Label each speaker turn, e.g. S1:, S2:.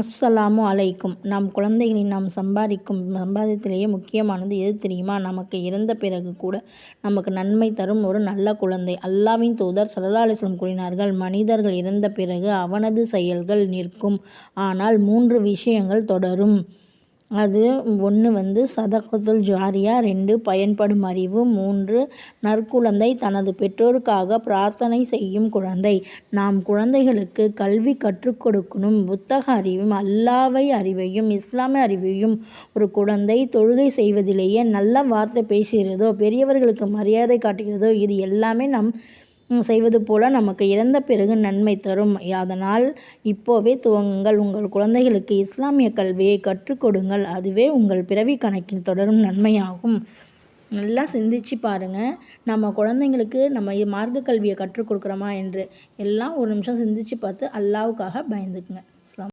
S1: அஸ்ஸலாமு அலைக்கும். நம் குழந்தைகளை நாம் சம்பாதிக்கும் சம்பாதியத்திலேயே முக்கியமானது எது தெரியுமா? நமக்கு இறந்த பிறகு கூட நமக்கு நன்மை தரும் ஒரு நல்ல குழந்தை. அல்லாவின் தூதர் சல்லா அலிஸ்லம் கூறினார்கள் மனிதர்கள் இறந்த பிறகு அவனது செயல்கள் நிற்கும். ஆனால் மூன்று விஷயங்கள் தொடரும். அது ஒன்று வந்து சதகத்துல் ஜாரியா ரெண்டு பயன்படும் அறிவு மூன்று நற்குழந்தை தனது பெற்றோருக்காக பிரார்த்தனை செய்யும் குழந்தை. நாம் குழந்தைகளுக்கு கல்வி கற்றுக் கொடுக்கணும். புத்தக அறிவும் அல்லாவை அறிவையும் இஸ்லாமிய அறிவையும் ஒரு குழந்தை தொழுகை செய்வதிலேயே நல்ல வார்த்தை பேசுகிறதோ பெரியவர்களுக்கு மரியாதை காட்டுகிறதோ இது எல்லாமே நம் செய்வது போல நமக்கு இறந்த பிறகு நன்மை தரும். அதனால் இப்போவே துவங்குங்கள். உங்கள் குழந்தைகளுக்கு இஸ்லாமிய கல்வியை கற்றுக் கொடுங்கள். அதுவே உங்கள் பிறவி கணக்கில் தொடரும் நன்மையாகும். நல்லா சிந்திச்சு பாருங்கள் நம்ம குழந்தைங்களுக்கு நம்ம மார்க்க கல்வியை கற்றுக் கொடுக்குறோமா என்று எல்லாம் ஒரு நிமிஷம் சிந்திச்சு பார்த்து அல்லாவுக்காக பயந்துக்குங்க.